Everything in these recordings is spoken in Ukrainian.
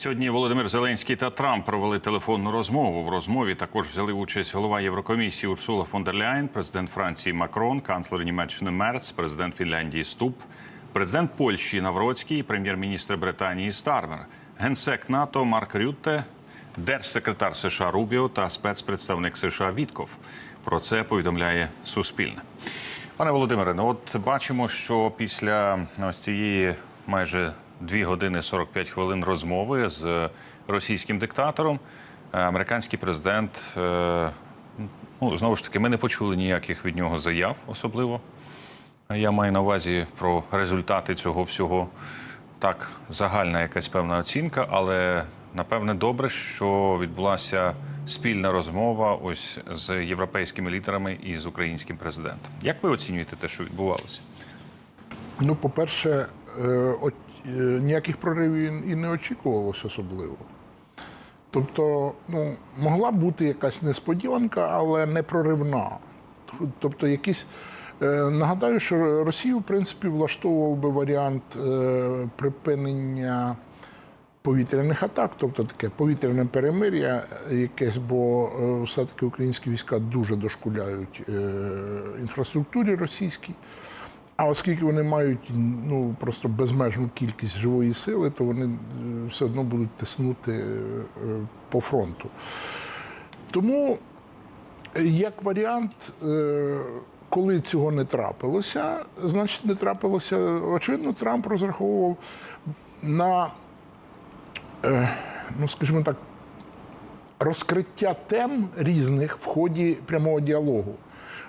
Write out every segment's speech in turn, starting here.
Сьогодні Володимир Зеленський та Трамп провели телефонну розмову. В розмові також взяли участь голова Єврокомісії Урсула фон дер Ляйн, президент Франції Макрон, канцлер Німеччини Мерц, президент Фінляндії Ступ, президент Польщі Навроцький, прем'єр-міністр Британії Стармер, генсек НАТО Марк Рютте, держсекретар США Рубіо та спецпредставник США Вітков. Про це повідомляє Суспільне. Пане Володимире, ну от бачимо, що після ось цієї майже 2 години 45 хвилин розмови з російським диктатором, е, американський президент, е, ну знову ж таки, ми не почули ніяких від нього заяв, особливо. Я маю на увазі про результати цього всього. Так, загальна якась певна оцінка, але напевне добре, що відбулася спільна розмова ось з європейськими лідерами і з українським президентом. Як ви оцінюєте те, що відбувалося? Ну, по-перше, е, ніяких проривів і не очікувалося особливо. Тобто, ну, могла бути якась несподіванка, але не проривна. Тобто, якісь. е, Нагадаю, що Росію, в принципі, влаштовував би варіант е, припинення повітряних атак, тобто таке повітряне перемир'я якесь, бо е, все-таки українські війська дуже дошкуляють е, інфраструктурі російській. А оскільки вони мають ну просто безмежну кількість живої сили, то вони е, все одно будуть тиснути е, по фронту. Тому, е, як варіант, коли цього не трапилося, значить не трапилося. Очевидно, Трамп розраховував на, ну скажімо так, розкриття тем різних в ході прямого діалогу.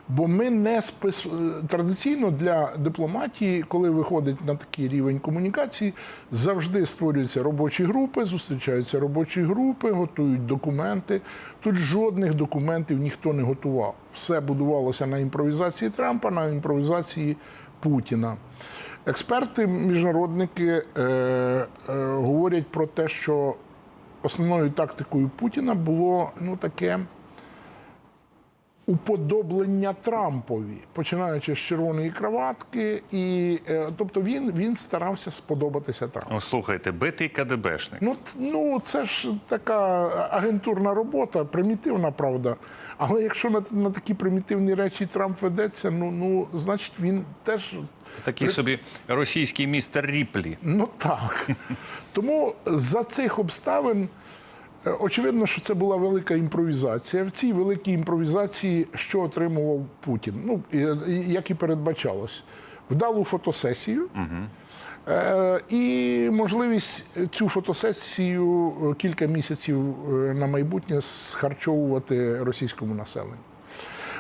Бо ми не спис... традиційно для дипломатії, коли виходить на такий рівень комунікації, завжди створюються робочі групи, зустрічаються робочі групи, готують документи. Тут жодних документів ніхто не готував. Все будувалося на імпровізації Трампа, на імпровізації Путіна. Експерти, міжнародники е, е, говорять про те, що основною тактикою Путіна було ну таке уподоблення Трампові, починаючи з червоної краватки, і е, тобто він, він старався сподобатися Трампу. Ну, слухайте, битий КДБшник. Ну, ну це ж така агентурна робота, примітивна, правда. Але якщо на, на такі примітивні речі Трамп ведеться, ну, ну значить він теж Такий собі російський містер Ріплі. Ну так. Тому за цих обставин очевидно, що це була велика імпровізація. В цій великій імпровізації що отримував Путін? Ну, як і передбачалось, вдалу фотосесію. Е, І можливість цю фотосесію е, кілька місяців е, на майбутнє схарчовувати російському населенню.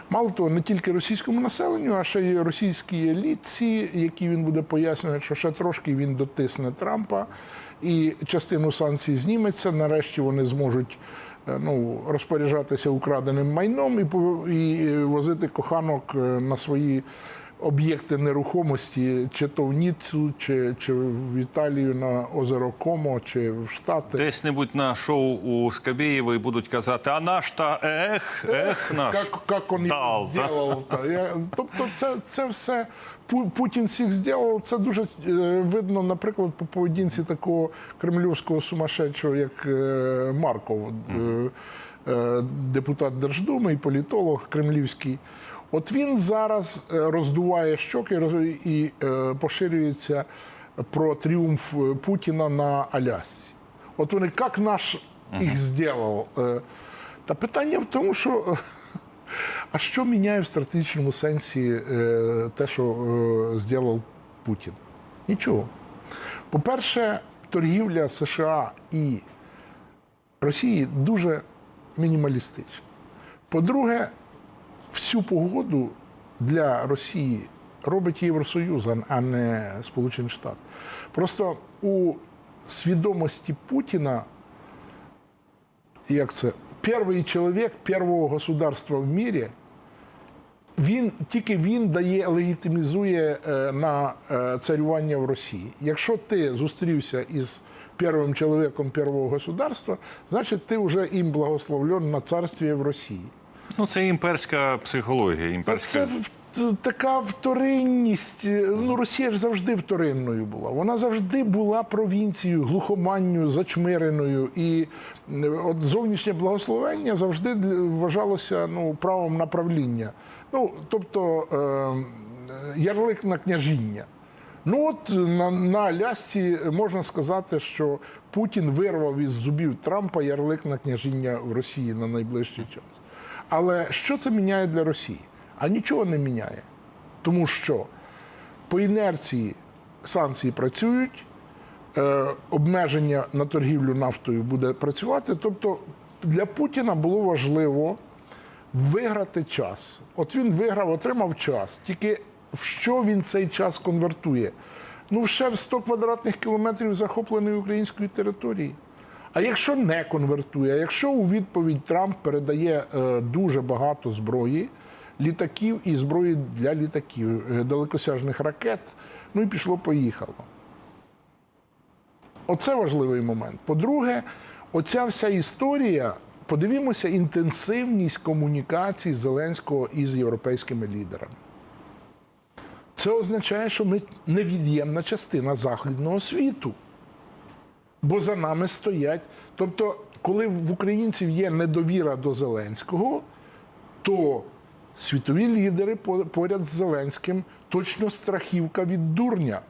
Мало того, не тільки російському населенню, а ще й російській елітці, які він буде пояснювати, що ще трошки він дотисне Трампа, і частину санкцій зніметься. Нарешті вони зможуть е, ну, розпоряджатися украденим майном і, і возити коханок е, на свої об'єкти нерухомості, чи то в Ніццу, чи, чи в Італію на озеро Комо, чи в Штати. Десь-небудь на шоу у Скабєєвої будуть казати, а наш та ех, ех наш. Как, как он дал, да? зробив. Та. Я, тобто це, це все Путін всіх зробив. Це дуже е, видно, наприклад, по поведінці такого кремлівського сумасшедшого, як е, Марков, е, депутат Держдуми і політолог кремлівський. От він зараз роздуває щоки і поширюється про тріумф Путіна на Алясці. От вони як наш їх зробив. Та питання в тому, що а що міняє в стратегічному сенсі е, те, що е, зробив Путін? Нічого. По-перше, торгівля США і Росії дуже мінімалістична. По-друге, всю погоду для Росії робить Євросоюз, а- не Сполучені Штати. Просто у свідомості Путіна як це, перший чоловік першого государства в мірі, він тільки він дає легітимізує е, на е, царювання в Росії. Якщо ти зустрівся із першим чоловіком першого государства, значить ти вже їм благословлен на царстві в Росії. Ну, це імперська психологія. Імперська... Це т- така вторинність. е, Ну, Росія ж завжди вторинною була. Вона завжди була провінцією, глухоманню, зачмиреною. І е, от зовнішнє благословення завжди вважалося ну, правом на правління. Ну, тобто е, ярлик на княжіння. Ну от на, на Алясці можна сказати, що Путін вирвав із зубів Трампа ярлик на княжіння в Росії на найближчий час. Але що це міняє для Росії? А нічого не міняє. Тому що по інерції санкції працюють, е, обмеження на торгівлю нафтою буде працювати. Тобто для Путіна було важливо виграти час. От він виграв, отримав час. Тільки в що він цей час конвертує? Ну, ще в 100 квадратних кілометрів захопленої української території. А якщо не конвертує, якщо у відповідь Трамп передає е, дуже багато зброї, літаків і зброї для літаків, е, далекосяжних ракет, ну і пішло-поїхало. Оце важливий момент. По-друге, оця вся історія. Подивімося інтенсивність комунікацій Зеленського із європейськими лідерами. Це означає, що ми невід'ємна частина західного світу. Бо за нами стоять. Тобто, коли в українців є недовіра до Зеленського, то світові лідери поряд з Зеленським точно страхівка від дурня.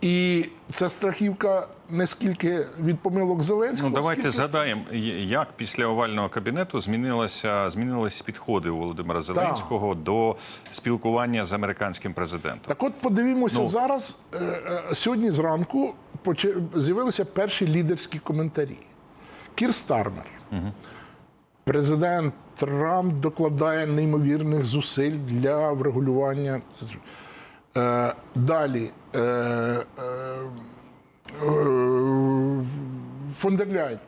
І ця страхівка не скільки від помилок Зеленського. Ну давайте скільки згадаємо, як після овального кабінету змінилося змінились підходи Володимира Зеленського до спілкування з американським президентом. Так от подивімося Ну. зараз. е, е, Сьогодні зранку з'явилися перші лідерські коментарі. Кір Стармер. Президент Трамп докладає неймовірних зусиль для врегулювання. Е, Далі. е, е, Фон дер Ляйн.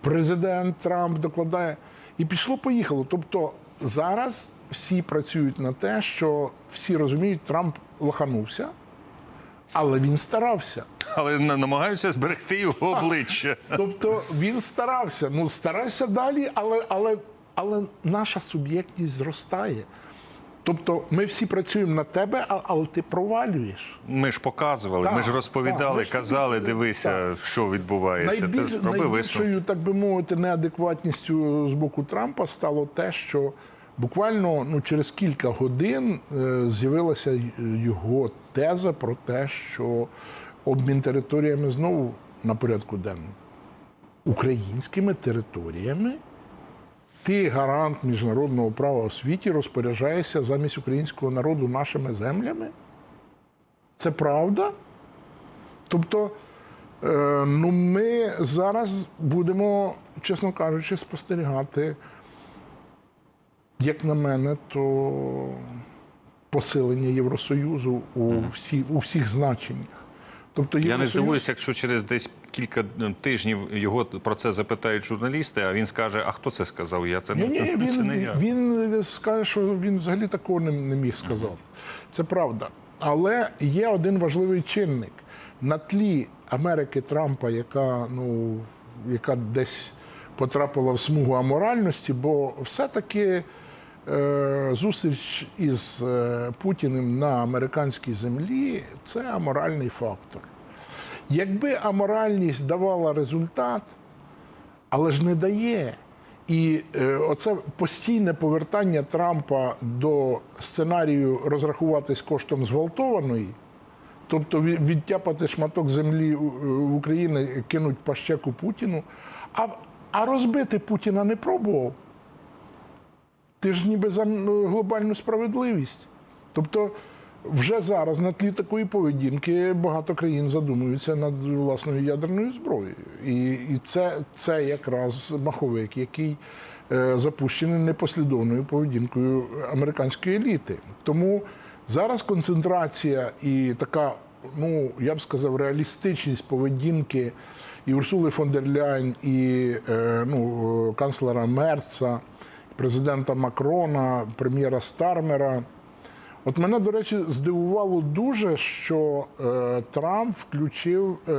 Президент Трамп докладає. І пішло-поїхало. Тобто зараз всі працюють на те, що всі розуміють, Трамп лоханувся, але він старався. Але на- намагаються зберегти його обличчя. Тобто він старався. Ну, старайся далі, але, але, але наша суб'єктність зростає. Тобто ми всі працюємо на тебе, але ти провалюєш. Ми ж показували, Так, ми ж розповідали, так, ми ж казали, так. дивися, що відбувається. Найбільш, Ти роби найбільшою, так би мовити, неадекватністю з боку Трампа стало те, що буквально ну, через кілька годин е, з'явилася його теза про те, що обмін територіями знову на порядку денному. Українськими територіями ти, гарант міжнародного права у світі, розпоряджаєшся замість українського народу нашими землями? Це правда? Тобто, е, ну ми зараз будемо, чесно кажучи, спостерігати, як на мене, то посилення Євросоюзу у, всі, у всіх значеннях. Тобто, Я не Євросоюз- здивуюся, якщо через десь кілька е, тижнів його про це запитають журналісти, а він скаже: А хто це сказав? Я це Ні, ні, це, він, не я. він скаже, що він взагалі такого не, не міг сказати. Це правда. Але є один важливий чинник. На тлі Америки Трампа, яка, ну, яка десь потрапила в смугу аморальності, бо все-таки зустріч із е, Путіним на американській землі це аморальний фактор. Якби аморальність давала результат, але ж не дає. І е, оце постійне повертання Трампа до сценарію розрахуватись коштом зґвалтованої, тобто відтяпати шматок землі України, кинуть пащеку Путіну, а, а розбити Путіна не пробував. Ти ж ніби за глобальну справедливість. Тобто, вже зараз на тлі такої поведінки багато країн задумуються над власною ядерною зброєю. І, і це, це якраз маховик, який е, запущений непослідовною поведінкою американської еліти. Тому зараз концентрація і така, ну я б сказав, реалістичність поведінки і Урсули фон дер Ляйн, і е, ну, канцлера Мерца, президента Макрона, прем'єра Стармера. От мене, до речі, здивувало дуже, що е, Трамп включив е,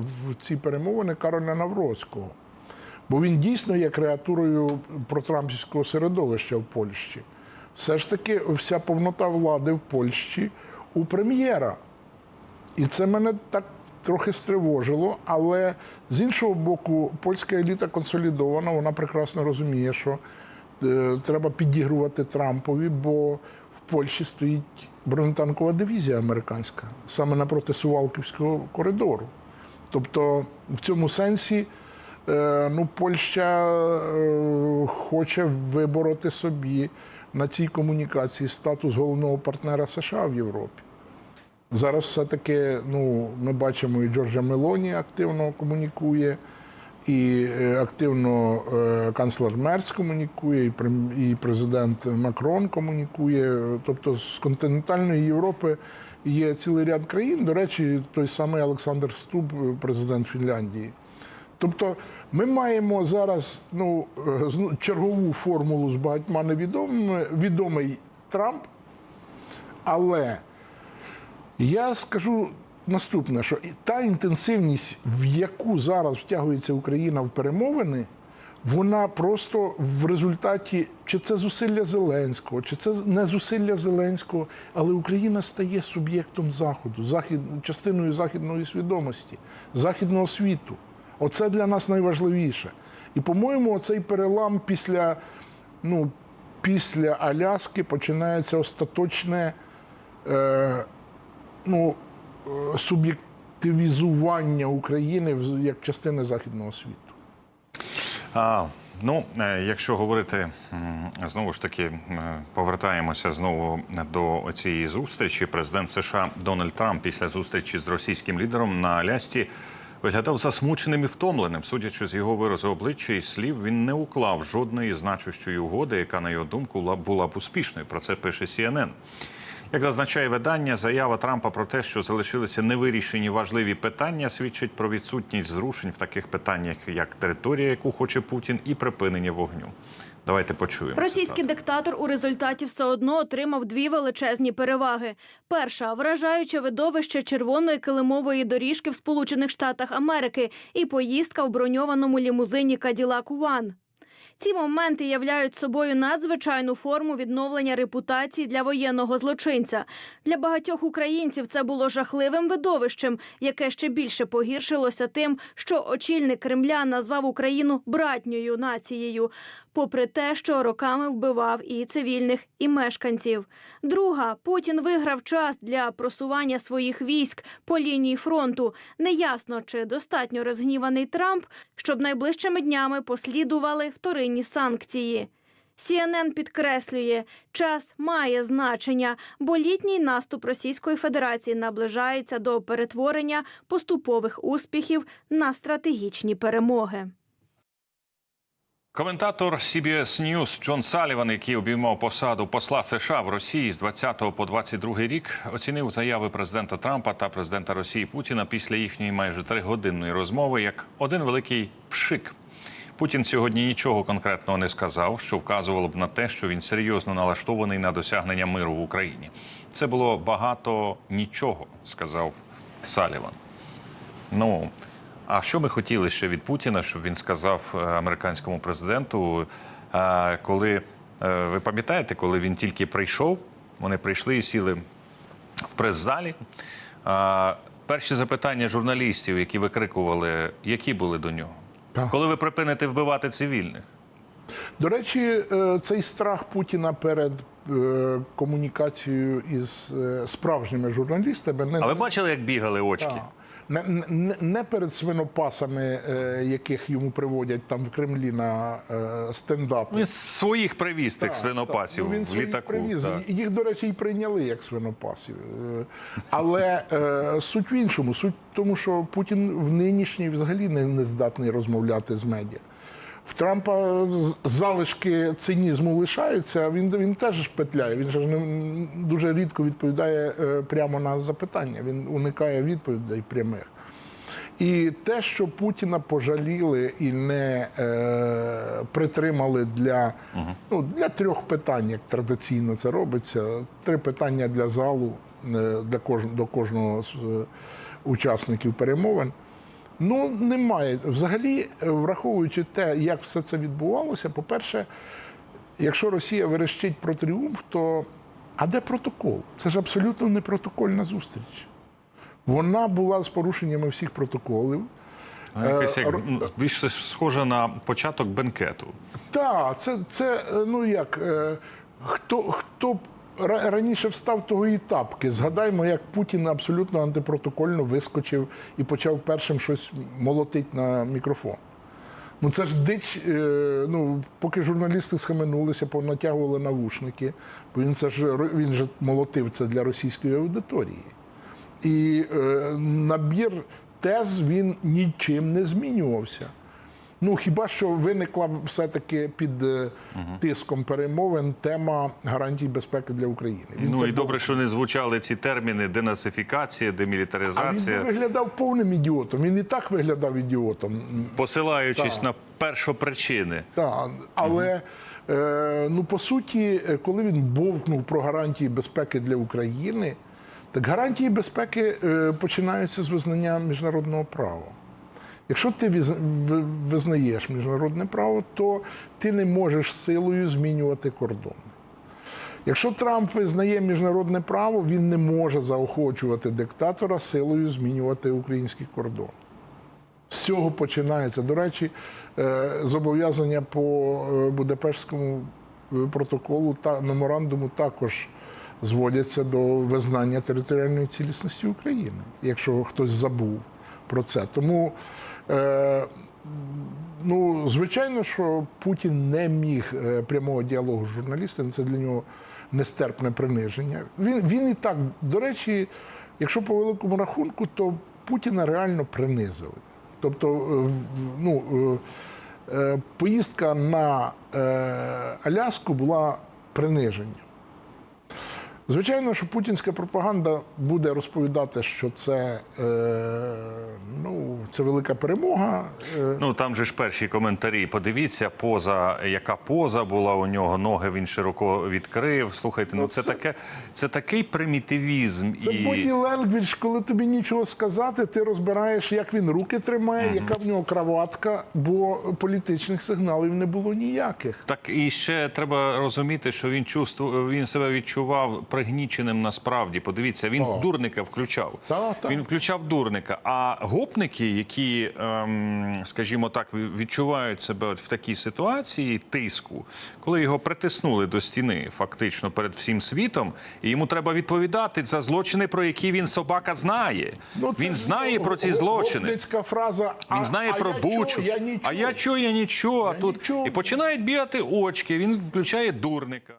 в ці перемовини Кароля Навроцького. Бо він дійсно є креатурою протрампівського середовища в Польщі. все ж таки вся повнота влади в Польщі у прем'єра. І це мене так трохи стривожило. Але з іншого боку, польська еліта консолідована, вона прекрасно розуміє, що треба підігрувати Трампові, бо в Польщі стоїть бронетанкова дивізія американська саме напроти Сувалківського коридору. Тобто, в цьому сенсі е, ну, Польща е, хоче вибороти собі на цій комунікації статус головного партнера США в Європі. Зараз все-таки ну, ми бачимо, і Джорджа Мелоні активно комунікує, і е, активно е, канцлер Мерц комунікує, і, президент Макрон комунікує. Тобто з континентальної Європи є цілий ряд країн. До речі, той самий Олександр Стуб, президент Фінляндії. Тобто ми маємо зараз ну, е, чергову формулу з багатьма невідомими, відомий Трамп, але я скажу наступне, що та інтенсивність, в яку зараз втягується Україна в перемовини, вона просто в результаті, чи це зусилля Зеленського, чи це не зусилля Зеленського, але Україна стає суб'єктом Заходу, захід, частиною західної свідомості, західного світу. Оце для нас найважливіше. І, по-моєму, цей перелам після, ну, після Аляски починається остаточне. Е, ну, суб'єктивізування України як частини західного світу. А, ну, е, якщо говорити знову ж таки, повертаємося знову до цієї зустрічі. Президент США Дональд Трамп після зустрічі з російським лідером на Алясці виглядав засмученим і втомленим. Судячи з його виразу обличчя і слів, він не уклав жодної значущої угоди, яка, на його думку, ла- була б успішною. Про це пише CNN. Як зазначає видання, заява Трампа про те, що залишилися невирішені важливі питання, свідчить про відсутність зрушень в таких питаннях, як територія, яку хоче Путін, і припинення вогню. Давайте почуємо. Російський диктатор у результаті все одно отримав дві величезні переваги. Перша вражаюче видовище червоної килимової доріжки в Сполучених Штатах Америки і поїздка в броньованому лімузині Cadillac One. Ці моменти являють собою надзвичайну форму відновлення репутації для воєнного злочинця. Для багатьох українців це було жахливим видовищем, яке ще більше погіршилося тим, що очільник Кремля назвав Україну братньою нацією, попри те, що роками вбивав і цивільних, і мешканців. Друга Путін виграв час для просування своїх військ по лінії фронту. Неясно, чи достатньо розгніваний Трамп, щоб найближчими днями послідували вторинні санкції. CNN підкреслює, час має значення, бо літній наступ Російської Федерації наближається до перетворення поступових успіхів на стратегічні перемоги. Коментатор CBS News Джон Саліван, який обіймав посаду посла США в Росії з 20 по 22 рік, оцінив заяви президента Трампа та президента Росії Путіна після їхньої майже тригодинної розмови як один великий пшик. Путін сьогодні нічого конкретного не сказав, що вказувало б на те, що він серйозно налаштований на досягнення миру в Україні. Це було багато нічого, сказав Саліван. Ну а що ми хотіли ще від Путіна, щоб він сказав е, американському президенту, е, коли е, ви пам'ятаєте, коли він тільки прийшов, вони прийшли і сіли в прес-залі. Перші запитання журналістів, які викрикували, які були до нього, Так. коли ви припините вбивати цивільних. До речі, е, цей страх Путіна перед е, комунікацією із е, справжніми журналістами не, А ви бачили, як бігали очки? Так. Не, не, перед свинопасами, е, яких йому приводять там в Кремлі на е, стендапи. Він своїх привіз тих свинопасів. Ну, він в літаку. привіз. так. Їх, до речі, і прийняли як свинопасів. Е, Але е, суть в іншому. Суть в тому, що Путін в нинішній взагалі не, не здатний розмовляти з медіа. В Трампа залишки цинізму лишаються, а він, він теж петляє. Він же ж не, дуже рідко відповідає е, прямо на запитання. Він уникає відповідей прямих. І те, що Путіна пожаліли і не е, притримали для, ну, для трьох питань, як традиційно це робиться, три питання для залу, е, для кож, до кожного з е, учасників перемовин. Ну, немає. Взагалі, е, враховуючи те, як все це відбувалося, по-перше, якщо Росія верещить про тріумф, то а де протокол? Це ж абсолютно не протокольна зустріч. Вона була з порушеннями всіх протоколів. Ну, Якось як ну, більше схоже на початок бенкету. Так, це, це е, ну як, е, хто, хто раніше встав, того і тапки. Згадаймо, як Путін абсолютно антипротокольно вискочив і почав першим щось молотить на мікрофон. Ну це ж дич, е, ну, поки журналісти схаменулися, понатягували навушники, бо він це ж він же молотив це для російської аудиторії. І е, набір тез він нічим не змінювався. Ну хіба що виникла все-таки під е, тиском перемовин тема гарантій безпеки для України. Він Ну і був- добре, що не звучали ці терміни денацифікація, а він виглядав повним ідіотом. Він і так виглядав ідіотом. посилаючись на першопричини. Так, але е, ну по суті, е, коли він бовкнув про гарантії безпеки для України, так гарантії безпеки починаються з визнання міжнародного права. Якщо ти визнаєш міжнародне право, то ти не можеш силою змінювати кордони. Якщо Трамп визнає міжнародне право, він не може заохочувати диктатора силою змінювати український кордон. З цього починається. До речі, е, зобов'язання по е, Будапештському е, протоколу та меморандуму також зводяться до визнання територіальної цілісності України, якщо хтось забув про це. Тому, ну, звичайно, що Путін не міг е, прямого діалогу з журналістами, це для нього нестерпне приниження. Він, він і так, до речі, якщо по великому рахунку, то Путіна реально принизили. Тобто, е, ну, е, е, поїздка на е, Аляску була приниженням. Звичайно, що путінська пропаганда буде розповідати, що це, е, ну, це велика перемога. Е, Ну там же ж перші коментарі. Подивіться, поза яка поза була у нього, ноги він широко відкрив. Слухайте, ну це, це- таке, це такий примітивізм Це і body language, коли тобі нічого сказати, ти розбираєш, як він руки тримає, яка в нього краватка, бо політичних сигналів не було ніяких. Так і ще треба розуміти, що він чувствував, він себе відчував пригніченим насправді. Подивіться, він Так. дурника включав. Так, так. Він включав дурника. А гопники, які, ем, скажімо так, відчувають себе от в такій ситуації тиску, коли його притиснули до стіни, фактично перед всім світом, і йому треба відповідати за злочини, про які він собака знає. Ну, він знає про ці злочини. гопницька фраза. Він а, знає а про я бучу. чого? Я а я чого, я нічого. а Я тут нічого. і починають бігати очки. Він включає дурника.